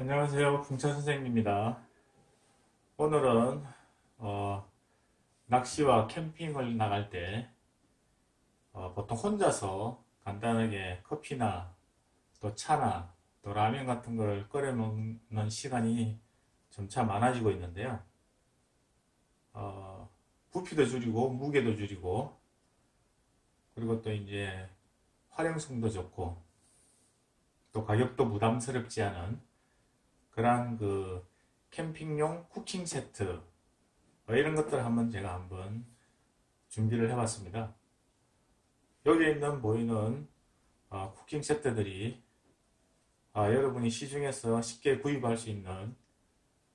안녕하세요. 풍차 선생님입니다. 오늘은 어, 낚시와 캠핑을 나갈 때 어, 보통 혼자서 간단하게 커피나 또 차나 또 라면 같은 걸 끓여 먹는 시간이 점차 많아지고 있는데요. 어, 부피도 줄이고 무게도 줄이고 그리고 또 이제 활용성도 좋고 또 가격도 부담스럽지 않은 그런 그 캠핑용 쿠킹 세트 뭐 이런 것들 한번 제가 한번 준비를 해봤습니다. 여기 있는 보이는 어, 쿠킹 세트들이 어, 여러분이 시중에서 쉽게 구입할 수 있는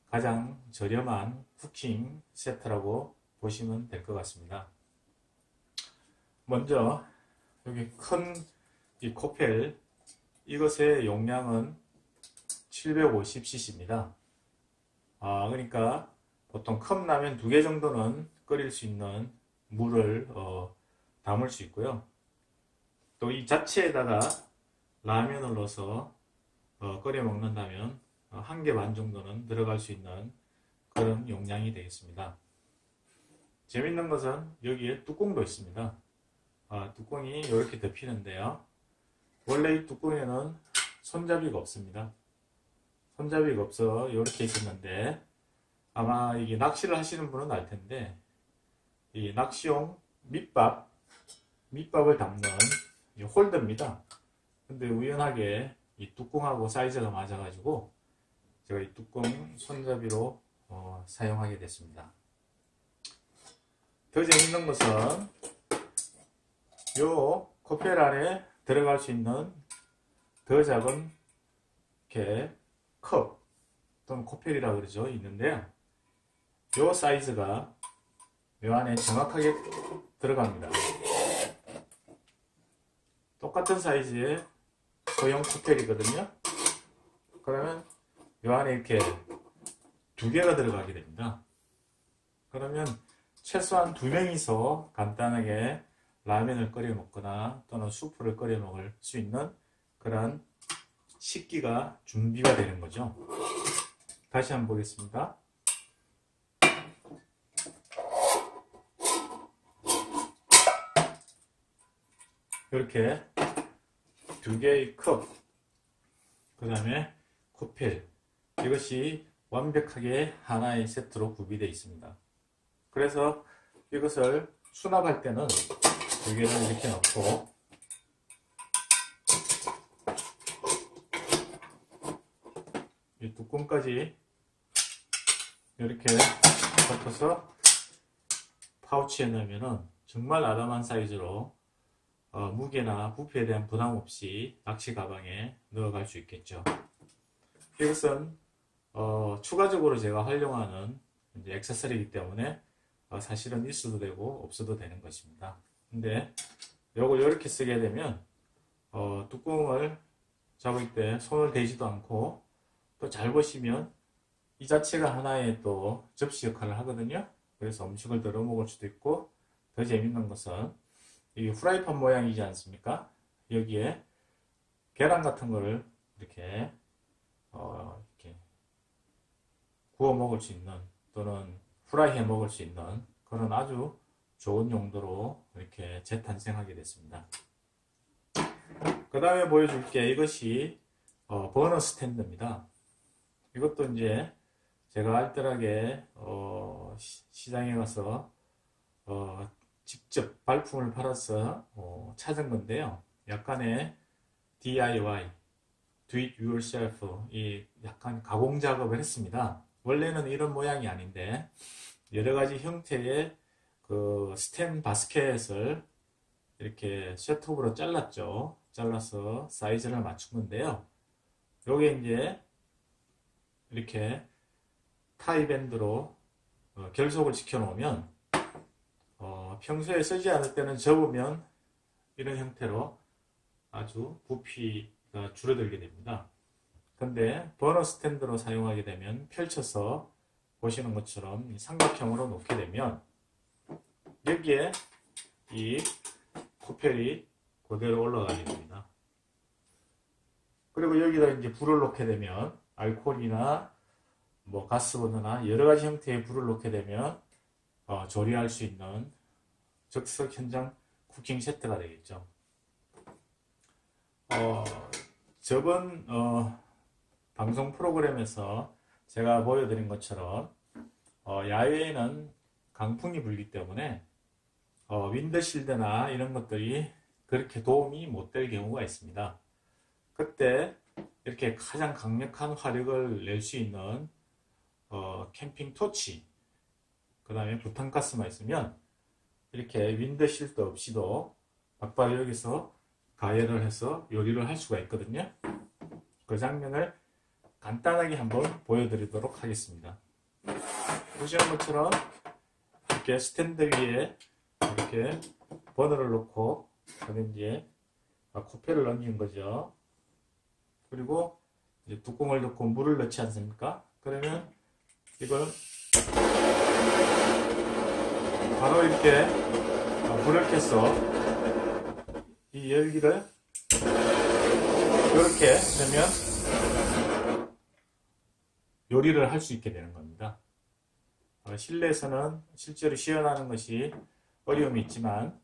가장 저렴한 쿠킹 세트라고 보시면 될 것 같습니다. 먼저 여기 큰 이 코펠 이것의 용량은 750cc입니다. 아, 그러니까 보통 컵라면 두 개 정도는 끓일 수 있는 물을 어, 담을 수 있고요. 또 이 자체에다가 라면을 넣어서 어, 끓여 먹는다면 어, 한개 반 정도는 들어갈 수 있는 그런 용량이 되겠습니다. 재밌는 것은 여기에 뚜껑도 있습니다. 아, 뚜껑이 이렇게 덮이는데요. 원래 이 뚜껑에는 손잡이가 없습니다. 손잡이가 없어 이렇게 있었는데 아마 이게 낚시를 하시는 분은 알 텐데 이 낚시용 밑밥 밑밥을 담는 홀더입니다. 근데 우연하게 이 뚜껑하고 사이즈가 맞아 가지고 제가 이 뚜껑 손잡이로 어, 사용하게 됐습니다. 더 재밌는 것은 요 코펠 안에 들어갈 수 있는 더 작은 이렇게 컵 또는 코펠이라 그러죠 있는데요. 요 사이즈가 요 안에 정확하게 들어갑니다. 똑같은 사이즈의 소형 코펠이거든요. 그러면 요 안에 이렇게 두 개가 들어가게 됩니다. 그러면 최소한 두 명이서 간단하게 라면을 끓여 먹거나 또는 수프를 끓여 먹을 수 있는 그런 식기가 준비가 되는 거죠. 다시 한번 보겠습니다. 이렇게 두 개의 컵, 그 다음에 코펠 이것이 완벽하게 하나의 세트로 구비되어 있습니다. 그래서 이것을 수납할 때는 두 개를 이렇게 넣고 이 뚜껑까지 이렇게 덮어서 파우치에 넣으면은 정말 아담한 사이즈로 어, 무게나 부피에 대한 부담 없이 낚시 가방에 넣어갈 수 있겠죠. 이것은 어, 추가적으로 제가 활용하는 이제 액세서리이기 때문에 어, 사실은 있어도 되고 없어도 되는 것입니다. 근데 요거 이렇게 쓰게 되면 어, 뚜껑을 잡을 때 손을 대지도 않고 또 잘 보시면 이 자체가 하나의 또 접시 역할을 하거든요. 그래서 음식을 덜어 먹을 수도 있고 더 재밌는 것은 이 후라이팬 모양이지 않습니까? 여기에 계란 같은 거를 이렇게 어 이렇게 구워 먹을 수 있는 또는 후라이 해 먹을 수 있는 그런 아주 좋은 용도로 이렇게 재탄생하게 됐습니다. 그 다음에 보여줄 게 이것이 어, 버너 스탠드입니다. 이것도 이제 제가 알뜰하게 어, 시장에 가서 어, 직접 발품을 팔아서 어, 찾은 건데요. 약간의 DIY, Do It Yourself, 이 약간 가공 작업을 했습니다. 원래는 이런 모양이 아닌데 여러 가지 형태의 그 스템 바스켓을 이렇게 셋톱으로 잘랐죠. 잘라서 사이즈를 맞춘 건데요. 요게 이제 이렇게 타이 밴드로 어, 결속을 시켜 놓으면 어, 평소에 쓰지 않을 때는 접으면 이런 형태로 아주 부피가 줄어들게 됩니다. 근데 버너 스탠드로 사용하게 되면 펼쳐서 보시는 것처럼 삼각형으로 놓게 되면 여기에 이 코펠이 그대로 올라가게 됩니다. 그리고 여기다 이제 불을 놓게 되면 알코올이나 뭐 가스버너나 여러 가지 형태의 불을 놓게 되면 어, 조리할 수 있는 즉석 현장 쿠킹 세트가 되겠죠. 어, 저번 어, 방송 프로그램에서 제가 보여드린 것처럼 어, 야외에는 강풍이 불기 때문에 어, 윈드실드나 이런 것들이 그렇게 도움이 못 될 경우가 있습니다. 그때 이렇게 가장 강력한 화력을 낼 수 있는 어, 캠핑 토치, 그 다음에 부탄가스만 있으면 이렇게 윈드실드 없이도 막바로 여기서 가열을 해서 요리를 할 수가 있거든요. 그 장면을 간단하게 한번 보여드리도록 하겠습니다. 보시는 것처럼 이렇게 스탠드 위에 이렇게 버너를 놓고 그다음에 이제 코페를 넘긴 거죠. 그리고 이제 뚜껑을 넣고 물을 넣지 않습니까? 그러면 이걸 바로 이렇게 불을 켜서 이 열기를 이렇게 되면 요리를 할 수 있게 되는 겁니다. 어, 실내에서는 실제로 시연하는 것이 어려움이 있지만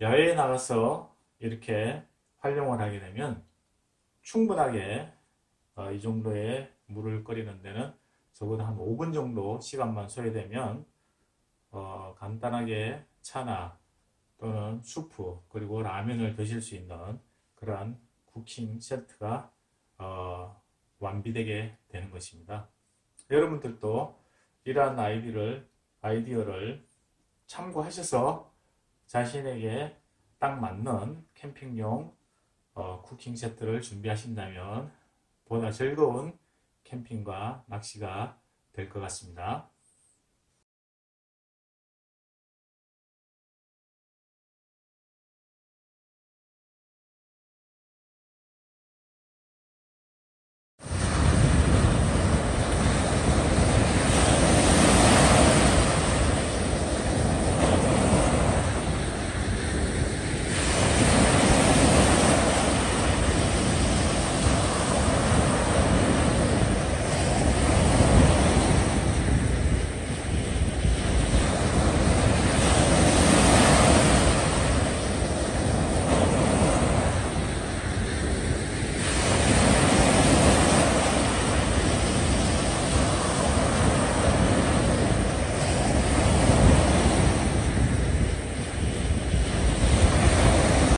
야외에 나가서 이렇게 활용을 하게 되면 충분하게 어, 이 정도의 물을 끓이는 데는 적어도 한 5분 정도 시간만 소요되면 어, 간단하게 차나 또는 수프 그리고 라면을 드실 수 있는 그러한 쿠킹 세트가 어, 완비되게 되는 것입니다. 여러분들도 이러한 아이디를, 아이디어를 참고하셔서 자신에게 딱 맞는 캠핑용 어, 쿠킹 세트를 준비하신다면 보다 즐거운 캠핑과 낚시가 될 것 같습니다.